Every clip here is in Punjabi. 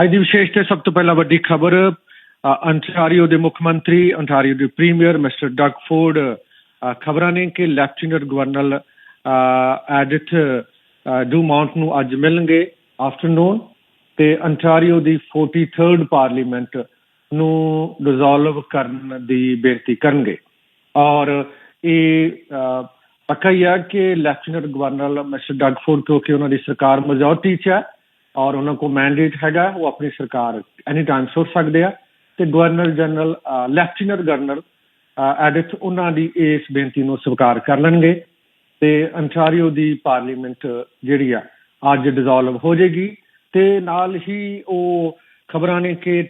ਅੱਜ ਦੀ ਵਿਸ਼ੇਸ਼ ਤੇ ਸਭ ਤੋਂ ਪਹਿਲਾਂ ਵੱਡੀ ਖਬਰ ਅੰਟਾਰੀਓ ਦੇ ਮੁੱਖ ਮੰਤਰੀ, ਅੰਟਾਰੀਓ ਦੇ ਪ੍ਰੀਮੀਅਰ ਮਿਸਟਰ ਡਗ ਫੋਰਡ ਖਬਰਾਂ ਨੇ ਕਿ lieutenant governor Edith Dumont ਨੂੰ ਅੱਜ ਮਿਲਣਗੇ ਆਫਟਰਨੂਨ ਤੇ ਅੰਟਾਰੀਓ ਦੀ 43rd ਪਾਰਲੀਮੈਂਟ ਨੂੰ ਡਿਸੋਲਵ ਕਰਨ ਦੀ ਬੇਨਤੀ ਕਰਨਗੇ। ਔਰ ਇਹ ਪੱਕਾ ਹੀ ਹੈ ਕਿ lieutenant governor mister Doug Ford ਕਿਉਂਕਿ ਉਹਨਾਂ ਦੀ ਸਰਕਾਰ ਮੈਜੋਰਟੀ 'ਚ ਹੈ ਔਰ ਉਹਨਾਂ ਕੋਲ ਮੈਂਡੇਟ ਹੈਗਾ, ਉਹ ਆਪਣੀ ਸਰਕਾਰ ਐਨੀ ਟਾਈਮ ਸੁੱਟ ਸਕਦੇ ਆ। ਤੇ governor general lieutenant governor Edith ਉਹਨਾਂ ਦੀ ਇਸ ਬੇਨਤੀ ਨੂੰ ਸਵੀਕਾਰ ਕਰ ਲੈਣਗੇ। ਤੇ ਅੰਟਾਰੀਓ ਦੀ ਪਾਰਲੀਮੈਂਟ ਜਿਹੜੀ ਆ, ਅੱਜ ਡਿਸੋਲਵ ਹੋ ਜਾਏਗੀ। ਤੇ ਨਾਲ ਹੀ ਉਹ ਖਬਰਾਂ ਨੇ ਕਿ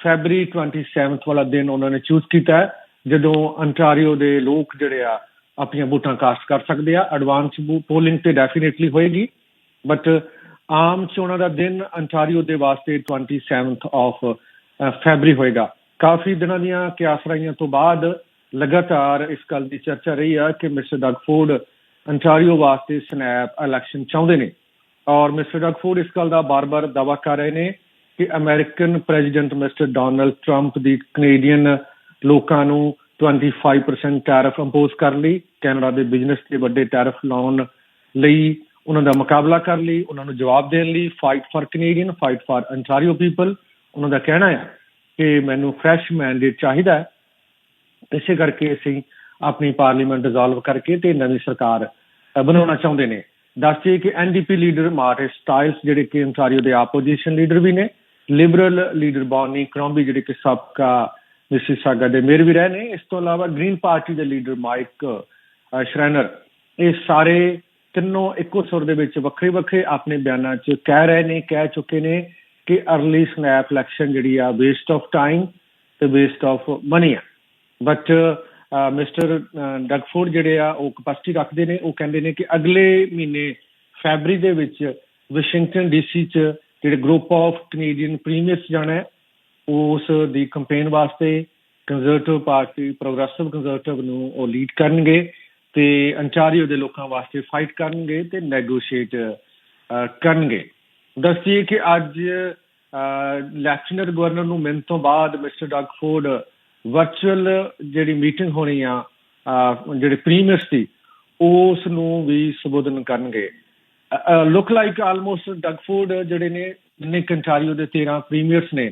ਫੈਬਰੀ 27th ਵਾਲਾ ਦਿਨ ਉਹਨਾਂ ਨੇ ਚੂਜ਼ ਕੀਤਾ ਜਦੋਂ ਅੰਟਾਰੀਓ ਦੇ ਲੋਕ ਜਿਹੜੇ ਆ, ਆਪਣੀਆਂ ਵੋਟਾਂ ਕਾਸਟ ਕਰ ਸਕਦੇ ਆ। ਐਡਵਾਂਸ ਪੋਲਿੰਗ ਤੇ ਡੈਫੀਨਿਟਲੀ ਹੋਏਗੀ। ਬਟ ਆਮ ਚੋਣਾਂ ਦਾ ਦਿਨ ਅੰਟਾਰੀਓ ਦੇ ਵਾਸਤੇ 27th ਆਫ ਫੈਬਰੀ ਹੋਏਗਾ। ਕਾਫੀ ਦਿਨਾਂ ਦੀਆਂ ਕਿਆਸਰਾਈਆਂ ਤੋਂ ਬਾਅਦ ਲਗਾਤਾਰ ਇਸ ਗੱਲ ਦੀ ਚਰਚਾ ਰਹੀ ਆ ਕਿ ਮਿਸਟਰ ਡਗਫੋਰਡ ਅੰਟਾਰੀਓ ਵਾਸਤੇ ਸਨੈਪ ਇਲੈਕਸ਼ਨ ਚਾਹੁੰਦੇ ਨੇ। ਔਰ ਮਿਸਟਰ ਡਗਫੋਰਡ ਇਸ ਗੱਲ ਦਾ ਬਾਰ-ਬਾਰ ਦਾਵਾ ਕਰ ਰਹੇ ਨੇ ਕਿ American president mister Donald Trump ਦੀ ਕੈਨੇਡੀਅਨ ਲੋਕਾਂ ਨੂੰ 25% ਟੈਰਿਫ ਇੰਪੋਜ਼ ਕਰਨ ਲਈ। ਕੈਨੇਡਾ ਦੇ ਬਿਜ਼ਨਸ ਤੇ ਵੱਡੇ ਟੈਰਿਫ ਲਾਉਣ ਲਈ ਉਹਨਾਂ ਦਾ ਮੁਕਾਬਲਾ ਕਰਨ ਲਈ, ਉਹਨਾਂ ਨੂੰ ਜਵਾਬ ਦੇਣ ਲਈ fight for Canadian fight for Ontario people ਉਹਨਾਂ ਦਾ ਕਹਿਣਾ ਹੈ ਕਿ ਮੈਨੂੰ ਫਰੈਸ਼ ਮੈਂਡੇਟ ਚਾਹੀਦਾ ਹੈ। ਇਸੇ ਕਰਕੇ ਅਸੀਂ ਆਪਣੀ ਪਾਰਲੀਮੈਂਟ ਡਿਸੋਲਵ ਕਰਕੇ ਤੇ ਨਵੀਂ ਸਰਕਾਰ ਬਣਾਉਣਾ ਚਾਹੁੰਦੇ ਨੇ। ਦੱਸਦੇ ਕਿ ਐਨਡੀਪੀ ਲੀਡਰ ਮਾਰਟਿਸ ਸਟਾਈਲਸ, ਜਿਹੜੇ ਕਿ ਅੰਟਾਰੀਓ ਦੇ ਆਪੋਜੀਸ਼ਨ ਲੀਡਰ ਵੀ ਨੇ ਲਿਬਰਲ ਲੀਡਰ ਬੌਨੀ ਕ੍ਰੋਂਬੀ ਜਿਹੜੇ ਕਿ ਸਾਬਕਾ ਮਿਸਿਸਾਗਾ ਦੇ ਮੇਅਰ ਵੀ ਰਹੇ ਨੇ। ਇਸ ਤੋਂ ਇਲਾਵਾ ਗ੍ਰੀਨ ਪਾਰਟੀ ਦੇ ਲੀਡਰ ਮਾਈਕ ਸ਼੍ਰੈਨਰ ਇਹ ਸਾਰੇ ਤਿੰਨੋਂ ਇੱਕੋ ਸੁਰ ਦੇ ਵਿੱਚ ਵੱਖਰੇ ਵੱਖਰੇ ਆਪਣੇ ਬਿਆਨਾਂ 'ਚ ਕਹਿ ਰਹੇ ਨੇ, ਕਹਿ ਚੁੱਕੇ ਨੇ ਕਿ ਅਰਲੀ ਸਨੈਪ ਇਲੈਕਸ਼ਨ ਜਿਹੜੀ ਆ ਵੇਸਟ ਆਫ ਟਾਈਮ ਤੇ ਵੇਸਟ ਆਫ ਮਨੀ ਆ। ਬਟ ਮਿਸਟਰ ਡਗਫੋਰਡ ਜਿਹੜੇ ਆ ਉਹ ਕਪੈਸਿਟੀ ਰੱਖਦੇ ਨੇ, ਉਹ ਕਹਿੰਦੇ ਨੇ ਕਿ ਅਗਲੇ ਮਹੀਨੇ ਫੈਬਰੀ ਦੇ ਵਿੱਚ ਵਾਸ਼ਿੰਗਟਨ ਡੀਸੀ 'ਚ ਜਿਹੜੇ ਗਰੁੱਪ ਆਫ ਕੈਨੇਡੀਅਨ ਪ੍ਰੀਮੀਅਰਸ ਜਾਣਾ ਹੈ, ਉਸ ਦੀ ਕੈਂਪੇਨ ਵਾਸਤੇ ਕੰਜ਼ਰਵੇਟਿਵ ਪਾਰਟੀ ਪ੍ਰੋਗਰੈਸਿਵ ਕੰਜ਼ਰਵੇਟਿਵ ਨੂੰ ਉਹ ਲੀਡ ਕਰਨਗੇ। ਤੇ ਅੰਟਾਰੀਓ ਦੇ ਲੋਕਾਂ ਵਾਸਤੇ ਫਾਈਟ ਕਰਨਗੇ ਤੇ ਨੈਗੋਸ਼ੀਏਟ ਕਰਨਗੇ। ਦੱਸਦੀ ਕਿ ਅੱਜ ਲੈਫਟੀਨੈਂਟ ਗਵਰਨਰ ਨੂੰ ਮਿਲਣ ਤੋਂ ਬਾਅਦ ਮਿਸਟਰ ਡਗਫੋਰਡ ਵਰਚੁਅਲ ਜਿਹੜੀ ਮੀਟਿੰਗ ਹੋਣੀ ਆ ਜਿਹੜੇ ਪ੍ਰੀਮੀਅਰਸ ਦੀ, ਉਸ ਨੂੰ ਵੀ ਸੰਬੋਧਨ ਕਰਨਗੇ। ਲੁੱਕ ਲਾਈਕ ਆਲਮੋਸਟ ਡਗਫੋਰਡ ਜਿਹੜੇ ਨੇ ਨੇ ਕੰਟਾਰੀਓ ਦੇ 13 ਪ੍ਰੀਮੀਅਰਸ ਨੇ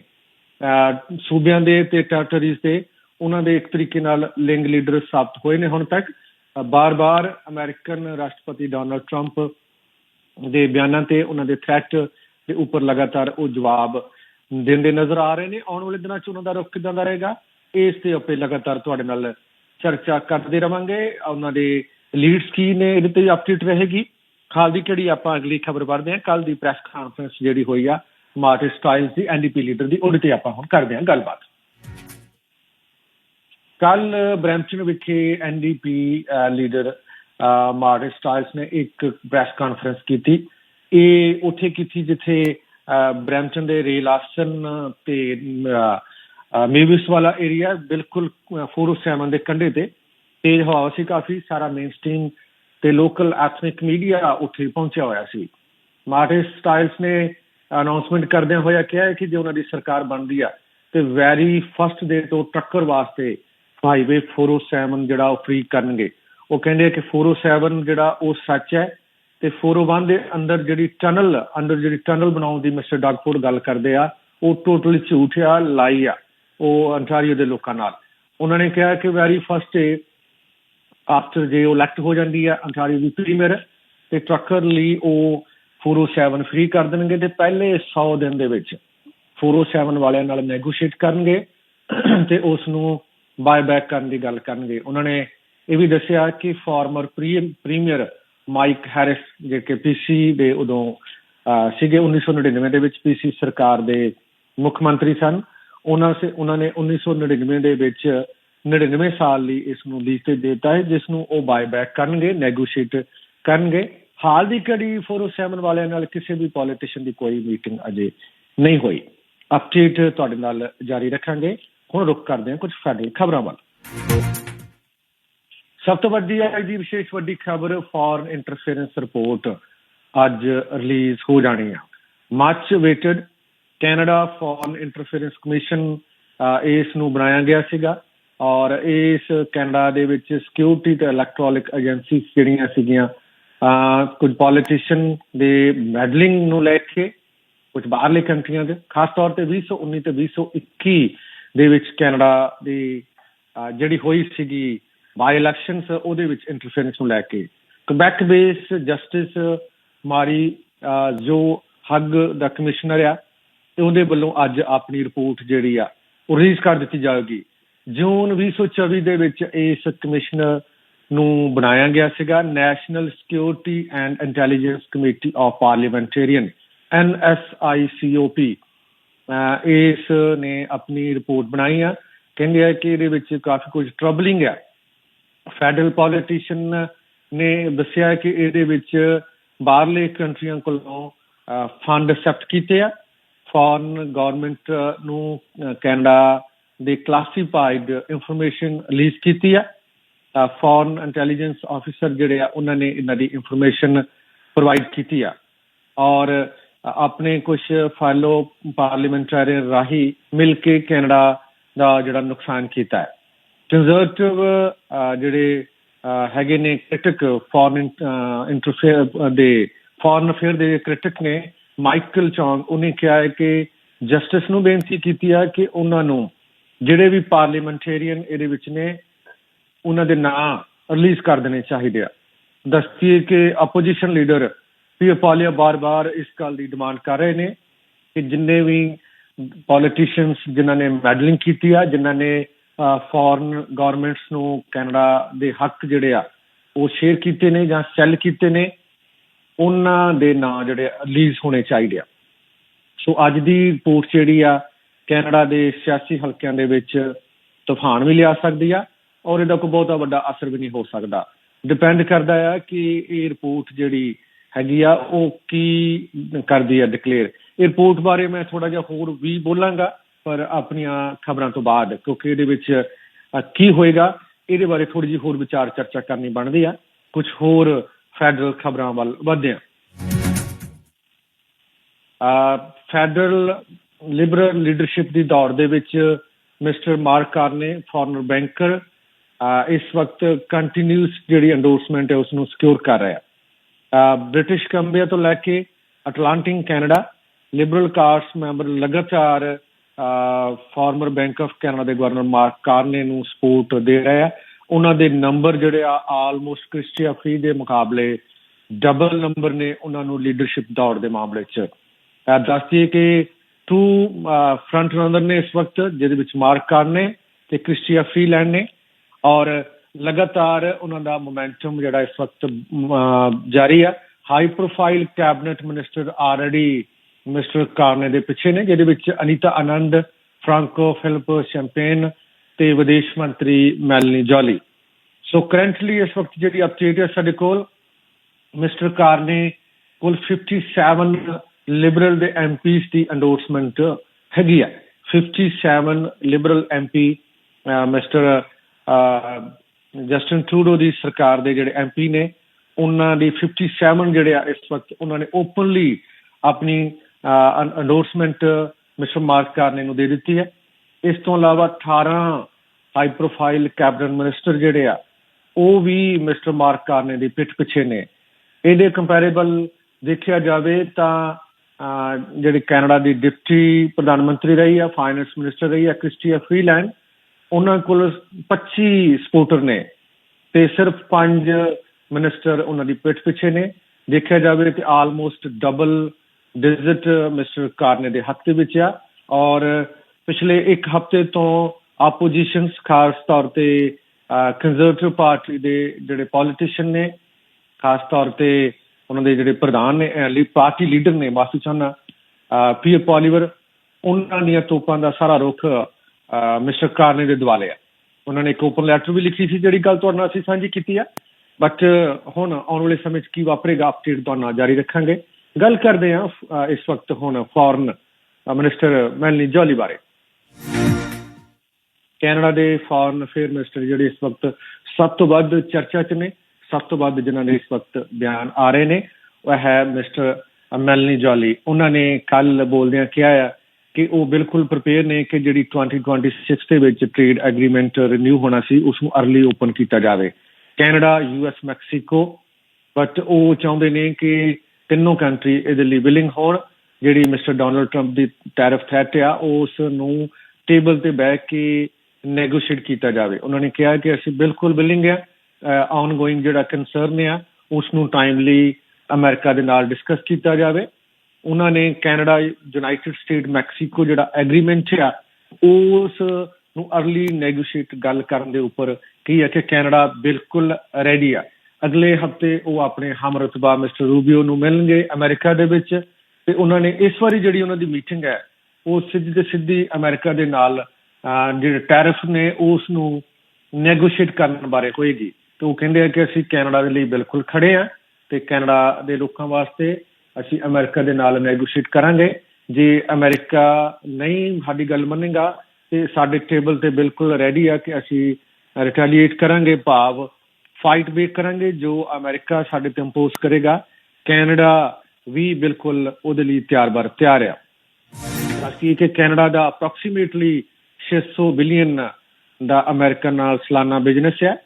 ਸੂਬਿਆਂ ਦੇ ਤੇ ਟੈਰੀਟਰੀਜ਼ ਦੇ, ਉਹਨਾਂ ਦੇ ਇੱਕ ਤਰੀਕੇ ਨਾਲ ਲਿੰਗ ਲੀਡਰ ਸਾਬਤ ਹੋਏ ਨੇ ਹੁਣ ਤੱਕ। ਬਾਰ-ਬਾਰ ਅਮਰੀਕਨ ਰਾਸ਼ਟਰਪਤੀ ਡੋਨਲਡ ਟਰੰਪ ਦੇ ਬਿਆਨਾਂ ਤੇ ਉਹਨਾਂ ਦੇ ਥ੍ਰੈਟ ਦੇ ਉੱਪਰ ਲਗਾਤਾਰ ਉਹ ਜਵਾਬ ਦਿੰਦੇ ਨਜ਼ਰ ਆ ਰਹੇ ਨੇ। ਆਉਣ ਵਾਲੇ ਦਿਨਾਂ 'ਚ ਉਹਨਾਂ ਦਾ ਰੁਖ ਕਿਦਾਂ ਦਾ ਰਹੇਗਾ? ਇਸ ਤੇ ਆਪੇ ਲਗਾਤਾਰ ਤੁਹਾਡੇ ਨਾਲ ਚਰਚਾ ਕਰਦੇ ਰਵਾਂਗੇ। ਉਹਨਾਂ ਦੇ ਲੀਡਸ ਕੀ ਨੇ? ਇਹਦੇ ਤੇ ਅਪਡੇਟ ਰਹੇਗੀ। ਖਾਲ ਦੀ ਕਿਹੜੀ ਆਪਾਂ ਅਗਲੀ ਖਬਰ ਵਰਦੇ ਹਾਂ। ਕੱਲ ਦੀ ਪ੍ਰੈਸ ਕਾਨਫਰੰਸ ਜਿਹੜੀ ਹੋਈ ਆ ਮਾਰਟਿਨ ਸਟਾਈਲਸ ਦੀ ਐਨਡੀਪੀ ਲੀਡਰ ਦੀ, ਉਹਦੇ ਤੇ ਆਪਾਂ ਹੁਣ ਕਰਦੇ ਹਾਂ ਗੱਲਬਾਤ। ਕੱਲ ਬ੍ਰੈਂਪਟਨ ਵਿਖੇ ਐਨਡੀਪੀ ਲੀਡਰ ਮਾਰਟਿਨ ਸਟਾਈਲਸ ਨੇ ਇੱਕ ਪ੍ਰੈਸ ਕਾਨਫਰੰਸ ਕੀਤੀ। ਇਹ ਉੱਥੇ ਕੀਤੀ ਜਿੱਥੇ ਬ੍ਰੈਂਪਟਨ ਦੇ ਰੇਲ ਆਸਨ ਤੇ ਮੇਵਿਸ ਵਾਲਾ ਏਰੀਆ ਬਿਲਕੁਲ 407 ਦੇ ਕੰਢੇ ਤੇ। ਤੇਜ਼ ਹਵਾ ਸੀ ਕਾਫੀ, ਸਾਰਾ ਮੇਨ ਸਟ੍ਰੀਮ ਤੇ ਲੋਕਲ ਐਥਨਿਕ ਮੀਡੀਆ ਉੱਥੇ ਪਹੁੰਚਿਆ ਹੋਇਆ ਸੀ। ਮਾਰਟਿਨ ਸਟਾਈਲਸ ਨੇ ਅਨਾਉਂਸਮੈਂਟ ਕਰਦਿਆਂ ਹੋਇਆ ਕਿਹਾ ਕਿ ਜੇ ਉਹਨਾਂ ਦੀ ਸਰਕਾਰ ਬਣਦੀ ਆ, ਤੇ ਵੈਰੀ ਫਸਟ ਡੇ ਤੋਂ ਟੱਕਰ ਵਾਸਤੇ ਹਾਈਵੇ 407 ਜਿਹੜਾ ਉਹ ਫ੍ਰੀ ਕਰਨਗੇ। ਉਹ ਕਹਿੰਦੇ ਕਿ 407 ਜਿਹੜਾ ਉਹ ਸੱਚ ਹੈ ਤੇ 401 ਦੇ ਅੰਦਰ ਜਿਹੜੀ ਟਨਲ ਅੰਦਰ ਜਿਹੜੀ ਟਨਲ ਬਣਾਉਣ ਦੀ ਮਿਸਟਰ ਡਗਫੋਰਡ ਗੱਲ ਕਰਦੇ ਆ, ਉਹ ਟੋਟਲੀ ਝੂਠ ਆ ਲਾਈ ਆ, ਉਹ ਅੰਟਾਰੀਓ ਦੇ ਲੋਕਾਂ ਨਾਲ। ਉਹਨਾਂ ਨੇ ਕਿਹਾ ਕਿ ਵੈਰੀ ਫਸਟ ਡੇ ਆਫਟਰ ਜੇ ਉਹ ਇਲੈਕਟ ਹੋ ਜਾਂਦੀ ਆ ਅੰਟਾਰੀਓ ਦੀ ਪ੍ਰੀਮੀਅਰ ਤੇ ਟਰੱਕਰ ਲਈ ਉਹ 407 ਫ੍ਰੀ ਕਰ ਦੇਣਗੇ ਤੇ ਪਹਿਲੇ 100 ਦਿਨ ਦੇ ਵਿੱਚ 407 ਵਾਲਿਆਂ ਨਾਲ ਨੈਗੋਸ਼ੀਏਟ ਕਰਨਗੇ ਤੇ ਉਸ ਨੂੰ ਬਾਇਬੈਕ ਕਰਨ ਦੀ ਗੱਲ ਕਰਨਗੇ। ਉਹਨਾਂ ਨੇ ਇਹ ਵੀ ਦੱਸਿਆ ਕਿ ਫਾਰਮਰ ਪ੍ਰੀਮੀਅਰ ਮਾਈਕ ਹੈਰਿਸ ਜਿਹੜੇ ਕਿ ਪੀਸੀ ਦੇ ਉਦੋਂ ਸੀਗੇ 1999 ਦੇ ਵਿੱਚ ਪੀਸੀ ਸਰਕਾਰ ਦੇ ਮੁੱਖ ਮੰਤਰੀ ਸਨ। ਉਹਨਾਂ ਸੇ, ਉਹਨਾਂ ਨੇ 1999 ਦੇ ਵਿੱਚ 99 ਸਾਲ ਲਈ ਇਸ ਨੂੰ ਲੀਜ਼ ਤੇ ਦਿੱਤਾ ਹੈ, ਜਿਸ ਨੂੰ ਉਹ ਬਾਇਬੈਕ ਕਰਨਗੇ ਨੈਗੋਸ਼ੀਏਟ ਕਰਨਗੇ। ਹਾਲ ਦੀ ਕੜੀ 407 ਵਾਲਿਆਂ ਨਾਲ ਕਿਸੇ ਵੀ ਪੋਲੀਟੀਸ਼ੀਅਨ ਦੀ ਕੋਈ ਮੀਟਿੰਗ ਅਜੇ ਨਹੀਂ ਹੋਈ। ਅਪਡੇਟ ਤੁਹਾਡੇ ਨਾਲ ਜਾਰੀ ਰੱਖਾਂਗੇ। ਹੁਣ ਰੁਕ ਕਰਦੇ ਹਾਂ ਕੁਝ ਫੈਡਰਲ ਖਬਰਾਂ ਵੱਲ। ਸਭ ਤੋਂ ਵੱਡੀ ਹੈ ਜੀ ਵਿਸ਼ੇਸ਼ ਵੱਡੀ ਖਬਰ ਫੋਰਨ ਇੰਟਰਫੇਰੈਂਸ ਰਿਪੋਰਟ ਅੱਜ ਰਿਲੀਜ਼ ਹੋ ਜਾਣੀ ਹੈ much weighted Canada foreign interference commission ਇਸ ਨੂੰ ਬਣਾਇਆ ਗਿਆ ਸੀਗਾ ਔਰ ਇਸ ਕੈਨੇਡਾ ਦੇ ਵਿੱਚ ਸਿਕਿਉਰਿਟੀ ਤੇ ਇਲੈਕਟ੍ਰੋਨਿਕ ਏਜੰਸੀ ਜਿਹੜੀਆਂ ਸੀਗੀਆਂ ਕੁਝ ਪੋਲੀਟੀਸ਼ੀਅਨ ਦੇ ਮੈਡਲਿੰਗ ਨੂੰ ਲੈ ਕੇ ਕੁਝ ਬਾਹਰਲੇ ਕੰਟਰੀਆਂ ਦੇ, ਖਾਸ ਤੌਰ ਤੇ 2019 ਤੇ 2021 ਦੇ ਵਿੱਚ ਕੈਨੇਡਾ ਦੀ ਜਿਹੜੀ ਹੋਈ ਸੀਗੀ ਬਾਈ ਇਲੈਕਸ਼ਨਸ ਉਹਦੇ ਵਿੱਚ ਇੰਟਰਫੇਰੈਂਸ ਨੂੰ ਲੈ ਕੇ। ਕਬੈਕ ਬੇਸ ਜਸਟਿਸ ਮਾਰੀ ਜੋ ਹੱਗ ਦਾ ਕਮਿਸ਼ਨਰ ਆ, ਤੇ ਉਹਦੇ ਵੱਲੋਂ ਅੱਜ ਆਪਣੀ ਰਿਪੋਰਟ ਜਿਹੜੀ ਆ, ਉਹ ਰਿਲੀਜ਼ ਕਰ ਦਿੱਤੀ ਜਾਵੇਗੀ। ਜੂਨ 2024 ਦੇ ਵਿੱਚ ਇਸ ਕਮਿਸ਼ਨਰ ਨੂੰ ਬਣਾਇਆ ਗਿਆ ਸੀਗਾ national security and intelligence committee of parliamentarian NSICOP uh ਇਸ ਨੇ ਆਪਣੀ ਰਿਪੋਰਟ ਬਣਾਈ ਆ। ਕਹਿੰਦੇ ਆ ਕਿ ਇਹਦੇ ਵਿੱਚ ਕਾਫੀ ਕੁਝ ਟਰਬਲਿੰਗ ਹੈ ਫੈਡਰਲ ਪੋਲੀਟੀਸ਼ੀਅਨ ਨੇ ਦੱਸਿਆ ਕਿ ਇਹਦੇ ਵਿੱਚ ਬਾਹਰਲੇ ਕੰਟਰੀਆਂ ਕੋਲੋਂ ਫੰਡ ਐਕਸੈਪਟ ਕੀਤੇ ਆ। ਫੋਰਨ ਗਵਰਨਮੈਂਟ ਨੂੰ ਕੈਨੇਡਾ ਦੇ ਕਲਾਸੀਫਾਈਡ ਇਨਫੋਰਮੇਸ਼ਨ ਰਿਲੀਜ਼ ਕੀਤੀ ਆ। ਫੋਰਨ ਇੰਟੈਲੀਜੈਂਸ ਆਫੀਸਰ ਜਿਹੜੇ ਆ, ਉਹਨਾਂ ਨੇ ਇਹਨਾਂ ਦੀ ਇਨਫੋਰਮੇਸ਼ਨ ਪ੍ਰੋਵਾਈਡ ਕੀਤੀ ਆ। ਔਰ ਆਪਣੇ ਕੁਝ ਫੈਲੋ ਪਾਰਲੀਮੈਂਟਰੀਅਨ ਰਾਹੀਂ ਮਿਲ ਕੇ ਕੈਨੇਡਾ ਦਾ ਜਿਹੜਾ ਨੁਕਸਾਨ ਕੀਤਾ ਹੈ। ਕੰਜ਼ਰਵੇਟਿਵ ਜਿਹੜੇ ਹੈਗੇ ਨੇ ਕ੍ਰਿਟਿਕ ਫੋਰਨ ਇੰਟਰਫੇਅਰ ਦੇ ਫੋਰਨ ਅਫੇਅਰ ਦੇ ਕ੍ਰਿਟਿਕ ਨੇ ਮਾਈਕਲ ਚੌਂਗ ਉਹਨੇ ਕਿਹਾ ਹੈ ਕਿ ਜਸਟਿਸ ਨੂੰ ਬੇਨਤੀ ਕੀਤੀ ਹੈ ਕਿ ਉਹਨਾਂ ਨੂੰ ਜਿਹੜੇ ਵੀ ਪਾਰਲੀਮੈਂਟੇਰੀਅਨ ਇਹਦੇ ਵਿੱਚ ਨੇ, ਉਹਨਾਂ ਦੇ ਨਾਂ ਰਿਲੀਜ਼ ਕਰ ਦੇਣੇ ਚਾਹੀਦੇ ਆ। ਦੱਸਦੀ ਕਿ ਆਪੋਜੀਸ਼ਨ ਲੀਡਰ ਵੀ ਪਾਲੀਆ ਬਾਰ-ਬਾਰ ਇਸ ਗੱਲ ਦੀ ਡਿਮਾਂਡ ਕਰ ਰਹੇ ਨੇ ਕਿ ਜਿੰਨੇ ਵੀ ਪੋਲੀਟੀਸ਼ੀਅਨਸ ਜਿਨ੍ਹਾਂ ਨੇ ਮੈਡਲਿੰਗ ਕੀਤੀ ਆ, ਜਿਨ੍ਹਾਂ ਨੇ ਫੋਰਨ ਗਵਰਨਮੈਂਟਸ ਨੂੰ ਕੈਨੇਡਾ ਦੇ ਹੱਕ ਜਿਹੜੇ ਆ, ਉਹ ਸ਼ੇਅਰ ਕੀਤੇ ਨੇ ਜਾਂ ਸੈੱਲ ਕੀਤੇ ਨੇ, ਉਹਨਾਂ ਦੇ ਨਾਂ ਜਿਹੜੇ ਰਿਲੀਜ਼ ਹੋਣੇ ਚਾਹੀਦੇ ਆ। ਸੋ ਅੱਜ ਦੀ ਰਿਪੋਰਟ ਜਿਹੜੀ ਆ, ਕੈਨੇਡਾ ਦੇ ਸਿਆਸੀ ਹਲਕਿਆਂ ਦੇ ਵਿੱਚ ਤੂਫਾਨ ਵੀ ਲਿਆ ਸਕਦੀ ਆ ਔਰ ਇਹਦਾ ਕੋਈ ਬਹੁਤਾ ਵੱਡਾ ਅਸਰ ਵੀ ਨਹੀਂ ਹੋ ਸਕਦਾ। ਡਿਪੈਂਡ ਕਰਦਾ ਆ ਕਿ ਇਹ ਰਿਪੋਰਟ ਜਿਹੜੀ ਹੈਗੀ ਆ, ਉਹ ਕੀ ਕਰਦੀ ਆ ਡਿਕਲੇਅਰ ਇਹ ਰਿਪੋਰਟ ਬਾਰੇ ਮੈਂ ਥੋੜਾ ਜਿਹਾ ਹੋਰ ਵੀ ਬੋਲਾਂਗਾ, ਪਰ ਆਪਣੀਆਂ ਖਬਰਾਂ ਤੋਂ ਬਾਅਦ, ਕਿਉਂਕਿ ਇਹਦੇ ਵਿੱਚ ਕੀ ਹੋਏਗਾ, ਇਹਦੇ ਬਾਰੇ ਥੋੜੀ ਜਿਹੀ ਹੋਰ ਵਿਚਾਰ ਚਰਚਾ ਕਰਨੀ ਬਣਦੀ ਆ। ਕੁਝ ਹੋਰ ਫੈਡਰਲ ਖਬਰਾਂ ਵੱਲ ਵਧਦੇ ਆ। ਫੈਡਰਲ ਲਿਬਰਲ ਲੀਡਰਸ਼ਿਪ ਦੀ ਦੌੜ ਦੇ ਵਿੱਚ Mister Mark Carney former banker ਇਸ ਵਕਤ ਕੰਟੀਨਿਊਸ ਜਿਹੜੀ ਐਂਡੋਰਸਮੈਂਟ ਹੈ ਉਸ ਨੂੰ ਸਿਕਿਉਰ ਕਰ ਰਿਹਾ। ਬ੍ਰਿਟਿਸ਼ ਕੋਲੰਬੀਆ ਤੋਂ ਲੈ ਕੇ Atlantic Canada, liberal caucus member ਲਗਾਤਾਰ ਫਾਰਮਰ ਬੈਂਕ ਆਫ ਕੈਨੇਡਾ ਦੇ ਗਵਰਨਰ ਮਾਰਕ ਕਾਰਨੇ ਨੂੰ ਸਪੋਰਟ ਦੇ ਰਹੇ ਆ। ਉਹਨਾਂ ਦੇ ਨੰਬਰ ਜਿਹੜੇ ਆ ਆਲਮੋਸਟ ਕ੍ਰਿਸਟੀਆ ਫੀ ਦੇ ਮੁਕਾਬਲੇ ਡਬਲ ਨੰਬਰ ਨੇ ਉਹਨਾਂ ਨੂੰ ਲੀਡਰਸ਼ਿਪ ਦੌੜ ਦੇ ਮਾਮਲੇ 'ਚ। ਅਹ ਦੱਸਦੀਏ ਕਿ ਟੂ ਫਰੰਟ ਰਨਰ ਨੇ ਇਸ ਵਕਤ, ਜਿਹਦੇ ਵਿੱਚ ਮਾਰਕ ਕਾਰਨੇ ਤੇ ਕ੍ਰਿਸਟੀਆ ਫਰੀਲੈਂਡ ਨੇ। ਔਰ ਲਗਾਤਾਰ ਉਹਨਾਂ ਦਾ ਮੋਮੈਂਟਮ ਜਿਹੜਾ ਇਸ ਵਕਤ ਜਾਰੀ ਆ। High profile cabinet minister already Mister Carney ਦੇ ਪਿੱਛੇ ਨੇ, ਜਿਹਦੇ ਵਿੱਚ Anita Anand Francois Philippe Champagne ਤੇ ਵਿਦੇਸ਼ ਮੰਤਰੀ ਮੈਲਨੀ ਜੋਲੀ ਸੋ ਕਰੰਟਲੀ ਇਸ ਵਕਤ ਜਿਹੜੀ ਅਪਡੇਟ ਹੈ ਸਾਡੇ ਕੋਲ ਮਿਸਟਰ ਕਾਰਨੇ ਕੁੱਲ 57 ਲਿਬਰਲ ਦੇ ਐਮਪੀਸ ਦੀ ਐਂਡੋਰਸਮੈਂਟ ਹੈਗੀ ਆ। 57 liberal MP mister Justin Trudeau ਦੀ ਸਰਕਾਰ ਦੇ ਜਿਹੜੇ ਐਮਪੀ ਨੇ, ਉਹਨਾਂ ਦੀ 57 ਜਿਹੜੇ ਆ ਇਸ ਵਕਤ ਉਹਨਾਂ ਨੇ ਓਪਨਲੀ ਆਪਣੀ ਐਂਡੋਰਸਮੈਂਟ ਮਿਸਟਰ ਮਾਰਕ ਕਾਰਨੇ ਨੂੰ ਦੇ ਦਿੱਤੀ ਹੈ। ਇਸ ਤੋਂ ਇਲਾਵਾ 18 ਹਾਈ ਪ੍ਰੋਫਾਈਲ ਕੈਬਨਿਟ ਮਿਨਿਸਟਰ ਜਿਹੜੇ ਆ, ਉਹ ਵੀ ਮਿਸਟਰ ਮਾਰਕ ਕਾਰਨੇ ਦੀ ਪਿੱਠ ਪਿੱਛੇ ਨੇ। ਇਹਦੇ ਕੰਪੈਰੀਬਲ ਦੇਖਿਆ ਜਾਵੇ ਤਾਂ ਜਿਹੜੇ ਕੈਨੇਡਾ ਦੀ ਡਿਪਟੀ ਪ੍ਰਧਾਨ ਮੰਤਰੀ ਰਹੀ ਆ ਫਾਈਨੈਂਸ ਮਿਨਿਸਟਰ ਰਹੀ ਆ ਕ੍ਰਿਸਟੀਆ ਫਰੀਲੈਂਡ ਉਹਨਾਂ ਕੋਲ 25 ਸਪੋਰਟਰ ਨੇ ਤੇ ਸਿਰਫ 5 ਮਿਨਿਸਟਰ ਉਹਨਾਂ ਦੀ ਪਿੱਠ ਪਿੱਛੇ ਨੇ। ਦੇਖਿਆ ਜਾਵੇ ਤੇ almost double digit mister Carney ਦੇ ਹੱਥ ਦੇ ਵਿੱਚ ਆ ਔਰ ਪਿਛਲੇ ਇੱਕ ਹਫ਼ਤੇ ਤੋਂ ਆਪੋਜੀਸ਼ਨ ਖਾਸ ਤੌਰ ਤੇ ਕੰਜ਼ਰਵੇਟਿਵ ਪਾਰਟੀ ਦੇ ਜਿਹੜੇ ਪੋਲੀਟੀਸ਼ੀਅਨ ਨੇ, ਖਾਸ ਤੌਰ ਤੇ ਉਹਨਾਂ ਦੇ ਜਿਹੜੇ ਪ੍ਰਧਾਨ ਨੇ ਪਾਰਟੀ ਲੀਡਰ ਨੇ ਮਾਫੀ ਚਾਹੁੰਦਾ ਪੀਰ ਪੋਲੀਵਰ ਉਹਨਾਂ ਦੀਆਂ ਤੋਪਾਂ ਦਾ ਸਾਰਾ ਰੁਖ ਮਿਸਟਰ ਕਾਰਨੇ ਦੇ ਦੁਆਲੇ ਆ। ਉਹਨਾਂ ਨੇ ਇੱਕ ਓਪਨ ਲੈਟਰ ਵੀ ਲਿਖੀ ਸੀ, ਜਿਹੜੀ ਗੱਲ ਤੁਹਾਡੇ ਨਾਲ ਅਸੀਂ ਸਾਂਝੀ ਕੀਤੀ ਆ। ਬਟ ਹੁਣ ਆਉਣ ਵਾਲੇ ਸਮੇਂ 'ਚ ਕੀ ਵਾਪਰੇਗਾ ਅਪਡੇਟ ਤੁਹਾਡੇ ਨਾਲ ਜਾਰੀ ਰੱਖਾਂਗੇ। ਗੱਲ ਕਰਦੇ ਆ ਇਸ ਵਕਤ ਹੁਣ ਫੋਰਨ ਮਿਨਿਸਟਰ ਮੈਲਨੀ ਜੋਲੀ ਬਾਰੇ। ਕੈਨੇਡਾ ਦੇ ਫੋਰਨ ਅਫੇਅਰ ਮਿਨਿਸਟਰ ਜਿਹੜੇ ਇਸ ਵਕਤ ਸਭ ਤੋਂ ਵੱਧ ਚਰਚਾ 'ਚ ਨੇ, ਸਭ ਤੋਂ ਵੱਧ ਜਿਨ੍ਹਾਂ ਦੇ ਇਸ ਵਕਤ ਬਿਆਨ ਆ ਰਹੇ ਨੇ, ਉਹ ਹੈ ਮਿਸਟਰ ਮੈਲਨੀ ਜੋਲੀ ਉਹਨਾਂ ਨੇ ਕੱਲ ਬੋਲਦਿਆਂ ਕਿਹਾ ਆ ਕਿ ਉਹ ਬਿਲਕੁਲ ਪ੍ਰਿਪੇਅਰ ਨੇ ਕਿ ਜਿਹੜੀ 2026 ਦੇ ਵਿੱਚ ਟ੍ਰੇਡ ਐਗਰੀਮੈਂਟ ਰਿਨਿਊ ਹੋਣਾ ਸੀ, ਉਸ ਨੂੰ ਅਰਲੀ ਓਪਨ ਕੀਤਾ ਜਾਵੇ। ਕੈਨੇਡਾ ਯੂਐਸ ਮੈਕਸੀਕੋ ਬਟ ਉਹ ਚਾਹੁੰਦੇ ਨੇ ਕਿ ਤਿੰਨੋਂ ਕੰਟਰੀ ਇਹਦੇ ਲਈ ਵਿਲਿੰਗ ਹੋਣ। ਜਿਹੜੀ ਮਿਸਟਰ ਡੋਨਲਡ ਟਰੰਪ ਦੀ ਟੈਰਿਫ ਥ੍ਰੈਟ ਆ, ਉਸ ਨੂੰ ਟੇਬਲ ਤੇ ਬੈਠ ਕੇ ਨੈਗੋਸ਼ੀਏਟ ਕੀਤਾ ਜਾਵੇ। ਉਹਨਾਂ ਨੇ ਕਿਹਾ ਕਿ ਅਸੀਂ ਬਿਲਕੁਲ ਵਿਲਿੰਗ ਆ ਆਨਗੋਇੰਗ ਜਿਹੜਾ ਕੰਸਰਨ ਆ, ਉਸ ਨੂੰ ਟਾਈਮਲੀ ਅਮਰੀਕਾ ਦੇ ਨਾਲ ਡਿਸਕਸ ਕੀਤਾ ਜਾਵੇ। ਉਹਨਾਂ ਨੇ ਕੈਨੇਡਾ, ਯੂਨਾਈਟਿਡ ਸਟੇਟ, ਮੈਕਸੀਕੋ ਜਿਹੜਾ ਐਗਰੀਮੈਂਟ ਆ, ਉਸ ਨੂੰ ਅਰਲੀ ਨੈਗੋਸ਼ੀਏਟ ਗੱਲ ਕਰਨ ਦੇ ਉੱਪਰ ਕੀ ਹੈ ਕਿ ਕੈਨੇਡਾ ਬਿਲਕੁਲ ਰੈਡੀ ਆ। ਅਗਲੇ ਹਫ਼ਤੇ ਉਹ ਆਪਣੇ ਹਮਰਤਬਾ ਮਿਸਟਰ ਰੂਬੀਓ ਨੂੰ ਮਿਲਣਗੇ ਅਮਰੀਕਾ ਦੇ ਵਿੱਚ ਤੇ ਉਹਨਾਂ ਨੇ ਇਸ ਵਾਰੀ ਜਿਹੜੀ ਉਹਨਾਂ ਦੀ ਮੀਟਿੰਗ ਹੈ, ਉਹ ਸਿੱਧੀ ਤੇ ਸਿੱਧੀ ਅਮਰੀਕਾ ਦੇ ਨਾਲ ਜਿਹੜੇ ਟੈਰਿਫ ਨੇ, ਉਸ ਨੂੰ ਨੈਗੋਸ਼ੀਏਟ ਕਰਨ ਬਾਰੇ ਹੋਏਗੀ। ਤੇ ਉਹ ਕਹਿੰਦੇ ਆ ਕਿ ਅਸੀਂ ਕੈਨੇਡਾ ਦੇ ਲਈ ਬਿਲਕੁਲ ਖੜੇ ਆ ਤੇ ਕੈਨੇਡਾ ਦੇ ਲੋਕਾਂ ਵਾਸਤੇ ਅਸੀਂ ਅਮਰੀਕਾ ਦੇ ਨਾਲ ਨੈਗੋਸ਼ੀਏਟ ਕਰਾਂਗੇ। ਜੇ ਅਮਰੀਕਾ ਨਹੀਂ ਸਾਡੀ ਗੱਲ ਮੰਨੇਗਾ, ਤੇ ਸਾਡੇ ਟੇਬਲ ਤੇ ਬਿਲਕੁਲ ਰੈਡੀ ਆ ਕਿ ਅਸੀਂ ਰਿਟੈਲੀਏਟ ਕਰਾਂਗੇ, ਭਾਵ ਫਾਈਟ ਬੇਕ ਕਰਾਂਗੇ, ਜੋ ਅਮਰੀਕਾ ਸਾਡੇ ਤੇ ਇੰਪੋਜ਼ ਕਰੇਗਾ। ਕੈਨੇਡਾ ਵੀ ਬਿਲਕੁਲ ਉਹਦੇ ਲਈ ਤਿਆਰ-ਬਰ ਤਿਆਰ ਆ। ਬਾਕੀ ਕਿ ਕੈਨੇਡਾ ਦਾ ਅਪਰੋਕਸੀਮੇਟਲੀ 600 ਬਿਲੀਅਨ ਦਾ ਅਮਰੀਕਨ ਨਾਲ ਸਾਲਾਨਾ ਬਿਜ਼ਨਸ ਹੈ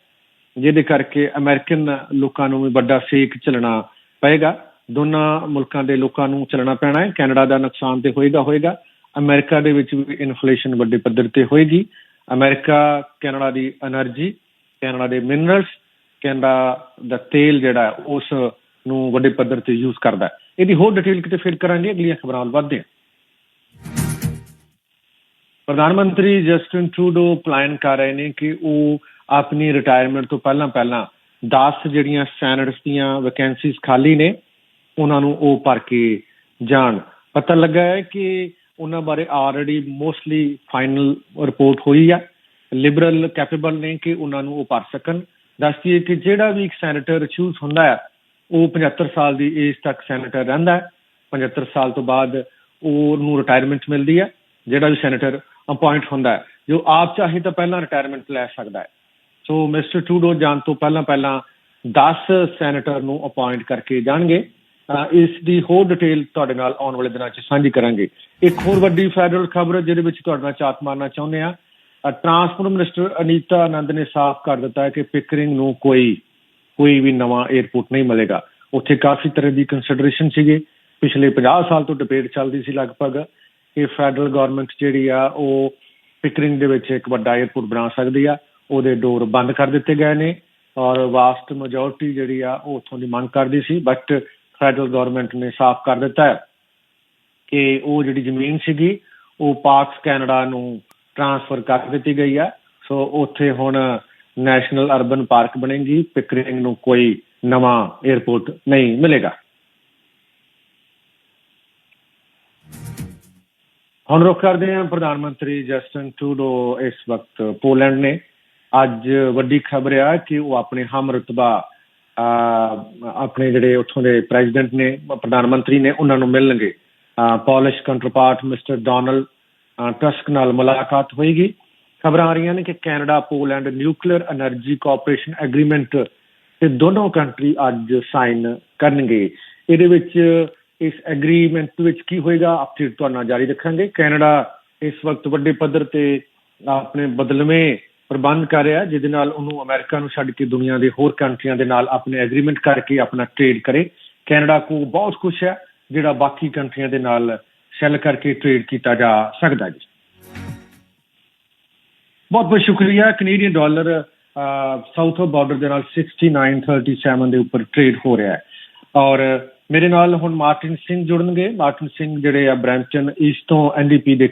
ਜਿਹਦੇ ਕਰਕੇ ਅਮਰੀਕਨ ਲੋਕਾਂ ਨੂੰ ਵੀ ਵੱਡਾ ਸੇਕ ਚੱਲਣਾ ਪਏਗਾ। ਦੋਨਾਂ ਮੁਲਕਾਂ ਦੇ ਲੋਕਾਂ ਨੂੰ ਚੱਲਣਾ ਪੈਣਾ ਹੈ। ਕੈਨੇਡਾ ਦਾ ਨੁਕਸਾਨ ਤੇ ਹੋਏਗਾ ਹੋਏਗਾ। ਅਮਰੀਕਾ ਦੇ ਵਿੱਚ ਵੀ ਇਨਫਲੇਸ਼ਨ ਵੱਡੇ ਪੱਧਰ ਤੇ ਹੋਏਗੀ। ਅਮਰੀਕਾ, ਕੈਨੇਡਾ ਦੀ એનર્ਜੀ ਕੈਨੇਡਾ ਦੇ ਮਿਨਰਲਸ, ਕੈਨੇਡਾ ਦਾ ਤੇਲ ਜਿਹੜਾ ਉਸ ਨੂੰ ਵੱਡੇ ਪੱਧਰ ਤੇ ਯੂਜ਼ ਕਰਦਾ ਹੈ। ਇਹਦੀ ਹੋਰ ਡਿਟੇਲ ਕਿਤੇ ਫਿਰ ਕਰਾਂਗੇ, ਅਗਲੀਆਂ ਖਬਰਾਂ ਵੱਲ ਵਧਦੇ ਹਾਂ। ਪ੍ਰਧਾਨ ਮੰਤਰੀ ਜਸਟਿਨ ਟਰੂਡੋ ਪਲਾਨ ਕਰ ਰਹੇ ਨੇ ਕਿ ਉਹ ਆਪਣੀ ਰਿਟਾਇਰਮੈਂਟ ਤੋਂ ਪਹਿਲਾਂ ਪਹਿਲਾਂ 10 ਜਿਹੜੀਆਂ ਸੈਨੇਟਸ ਦੀਆਂ ਵੈਕੈਂਸੀਜ਼ ਖਾਲੀ ਨੇ ਉਹਨਾਂ ਨੂੰ ਉਹ ਭਰ ਕੇ ਜਾਣ। ਪਤਾ ਲੱਗਾ ਹੈ ਕਿ ਉਹਨਾਂ ਬਾਰੇ ਆਲਰੇਡੀ ਮੋਸਟਲੀ ਫਾਈਨਲ ਰਿਪੋਰਟ ਹੋਈ ਆ। ਲਿਬਰਲ ਕੈਪੇਬਲ ਨੇ ਕਿ ਉਹਨਾਂ ਨੂੰ ਉਹ ਭਰ ਸਕਣ। ਦੱਸਦੀਏ ਕਿ ਜਿਹੜਾ ਵੀ ਇੱਕ ਸੈਨੇਟਰ ਚੂਜ਼ ਹੁੰਦਾ ਹੈ ਉਹ 75 ਸਾਲ ਦੀ ਏਜ ਤੱਕ ਸੈਨੇਟਰ ਰਹਿੰਦਾ ਹੈ। 75 ਸਾਲ ਤੋਂ ਬਾਅਦ ਉਹ ਨੂੰ ਰਿਟਾਇਰਮੈਂਟ ਮਿਲਦੀ ਹੈ ਜਿਹੜਾ ਵੀ ਸੈਨੇਟਰ ਅਪਾਇੰਟ ਹੁੰਦਾ ਹੈ, ਜੋ ਆਪ ਚਾਹੇ ਤਾਂ ਪਹਿਲਾਂ ਰਿਟਾਇਰਮੈਂਟ ਲੈ ਸਕਦਾ ਹੈ। ਸੋ ਮਿਸਟਰ ਟਰੂਡੋ ਜਾਣ ਤੋਂ ਪਹਿਲਾਂ ਪਹਿਲਾਂ 10 ਸੈਨੇਟਰ ਨੂੰ ਅਪਾਇੰਟ ਕਰਕੇ ਜਾਣਗੇ। ਇਸ ਦੀ ਹੋਰ ਡਿਟੇਲ ਤੁਹਾਡੇ ਨਾਲ ਆਉਣ ਵਾਲੇ ਦਿਨਾਂ 'ਚ ਸਾਂਝੀ ਕਰਾਂਗੇ। ਇੱਕ ਹੋਰ ਵੱਡੀ ਫੈਡਰਲ ਖਬਰ ਜਿਹਦੇ ਵਿੱਚ ਤੁਹਾਡੇ ਨਾਲ ਚਾਤ ਮਾਰਨਾ ਚਾਹੁੰਦੇ ਆ ਟਰਾਂਸਪੋਰਟ ਮਿਨਿਸਟਰ ਅਨੀਤਾ ਆਨੰਦ ਨੇ ਸਾਫ਼ ਕਰ ਦਿੱਤਾ ਹੈ ਕਿ ਪਿਕਰਿੰਗ ਨੂੰ ਕੋਈ ਕੋਈ ਵੀ ਨਵਾਂ 에ਅਰਪੋਰਟ ਨਹੀਂ ਮਿਲੇਗਾ। ਉੱਥੇ ਕਾਫੀ ਤਰ੍ਹਾਂ ਦੀ ਕੰਸੀਡਰੇਸ਼ਨ ਸੀਗੇ। ਪਿਛਲੇ 50 ਸਾਲ ਤੋਂ ਡਿਬੇਟ ਚੱਲਦੀ ਸੀ ਲਗਭਗ। ਕਿ ਫੈਡਰਲ ਗਵਰਨਮੈਂਟ ਜਿਹੜੀ ਆ, ਉਹ ਪਿਕਰਿੰਗ ਦੇ ਵਿੱਚ ਇੱਕ ਵੱਡਾ 에ਅਰਪੋਰਟ ਬਣਾ ਸਕਦੀ ਆ। ਉਹਦੇ ਡੋਰ ਬੰਦ ਕਰ ਦਿੱਤੇ ਗਏ ਨੇ। ਔਰ ਵਾਸਟ ਮੈਜੋਰਟੀ ਜਿਹੜੀ ਆ, ਉਹ ਉਥੋਂ ਦੀ ਮੰਗ ਕਰਦੀ ਸੀ। ਬਟ ਫੈਡਰਲ ਗਵਰਨਮੈਂਟ ਨੇ ਸਾਫ਼ ਕਰ ਦਿੱਤਾ ਹੈ ਕਿ ਉਹ ਜਿਹੜੀ ਜ਼ਮੀਨ ਸੀਗੀ, ਉਹ ਪਾਕਸ ਕੈਨੇਡਾ ਨੂੰ ਟ੍ਰਾਂਸਫਰ ਕਰ ਦਿੱਤੀ ਗਈ ਆ ਸੋ ਉੱਥੇ ਹੁਣ ਨੈਸ਼ਨਲ ਅਰਬਨ ਪਾਰਕ ਬਣੇਗੀ। ਪਿਕਰਿੰਗ ਨੂੰ ਕੋਈ ਨਵਾਂ 에ਅਰਪੋਰਟ ਨਹੀਂ ਮਿਲੇਗਾ। ਹੁਣ ਰੁਕ ਕਰਦੇ ਹਾਂ। ਪ੍ਰਧਾਨ ਮੰਤਰੀ ਜਸਟਨ ਟੂਡੋ ਇਸ ਵਕਤ ਪੋਲੈਂਡ ਨੇ। ਅੱਜ ਵੱਡੀ ਖਬਰ ਆ ਕਿ ਉਹ ਆਪਣੇ ਹਮ ਰਤਬਾ ਆਪਣੇ ਜਿਹੜੇ ਉੱਥੋਂ ਦੇ ਪ੍ਰੈਜ਼ੀਡੈਂਟ ਨੇ, ਪ੍ਰਧਾਨ ਮੰਤਰੀ ਨੇ, ਉਹਨਾਂ ਨੂੰ ਮਿਲਣਗੇ। ਪੋਲਿਸ਼ ਕੰਟਰਪਾਰਟ ਮਿਸਟਰ ਡੋਨਲ ਟਰਸਕ ਨਾਲ ਮੁਲਾਕਾਤ ਹੋਏਗੀ। ਖਬਰਾਂ ਆ ਰਹੀਆਂ ਨੇ ਕਿ Canada, Poland, nuclear energy cooperation agreement ਤੇ ਦੋਨੋਂ ਕੰਟਰੀ ਅੱਜ ਸਾਈਨ ਕਰਨਗੇ। ਇਹਦੇ ਵਿੱਚ ਇਸ ਐਗਰੀਮੈਂਟ ਵਿੱਚ ਕੀ ਹੋਏਗਾ ਅਪਡੇਟ ਤੁਹਾਨੂੰ ਜਾਰੀ ਰੱਖਾਂਗੇ। ਕੈਨੇਡਾ ਇਸ ਵਕਤ ਵੱਡੇ ਪੱਧਰ ਤੇ ਆਪਣੇ ਬਦਲਵੇਂ ਪ੍ਰਬੰਧ ਕਰ ਰਿਹਾ, ਜਿਹਦੇ ਨਾਲ ਉਹਨੂੰ ਅਮਰੀਕਾ ਨੂੰ ਛੱਡ ਕੇ ਦੁਨੀਆ ਦੇ ਹੋਰ ਕੰਟਰੀਆਂ ਦੇ ਨਾਲ ਆਪਣੇ ਐਗਰੀਮੈਂਟ ਕਰਕੇ ਆਪਣਾ ਟ੍ਰੇਡ ਕਰੇ। ਕੈਨੇਡਾ ਕੋ ਬਹੁਤ ਕੁਝ ਹੈ, ਜਿਹੜਾ ਬਾਕੀ ਕੰਟਰੀਆਂ ਦੇ ਨਾਲ ਸੈਲ ਕਰਕੇ ਟ੍ਰੇਡ ਕੀਤਾ ਜਾ ਸਕਦਾ ਜੀ। ਬਹੁਤ ਬਹੁਤ ਸ਼ੁਕਰੀਆ ਕੈਨੇਡੀਅਨ ਡਾਲਰ ਸਾਊਥ ਬਾਰਡਰ ਦੇ ਨਾਲ 6937 ਦੇ ਉੱਪਰ ਟ੍ਰੇਡ ਹੋ ਰਿਹਾ ਹੈ। ਔਰ ਮੇਰੇ ਨਾਲ ਹੁਣ ਮਾਰਟਿਨ ਸਿੰਘ ਜੁੜਨਗੇ। ਮਾਰਟਿਨ ਸਿੰਘ ਜਿਹੜੇ ਆ ਬ੍ਰੈਂਪਟਨ ਈਸਟ ਤੋਂ ਐਨਡੀਪੀ ਦੇ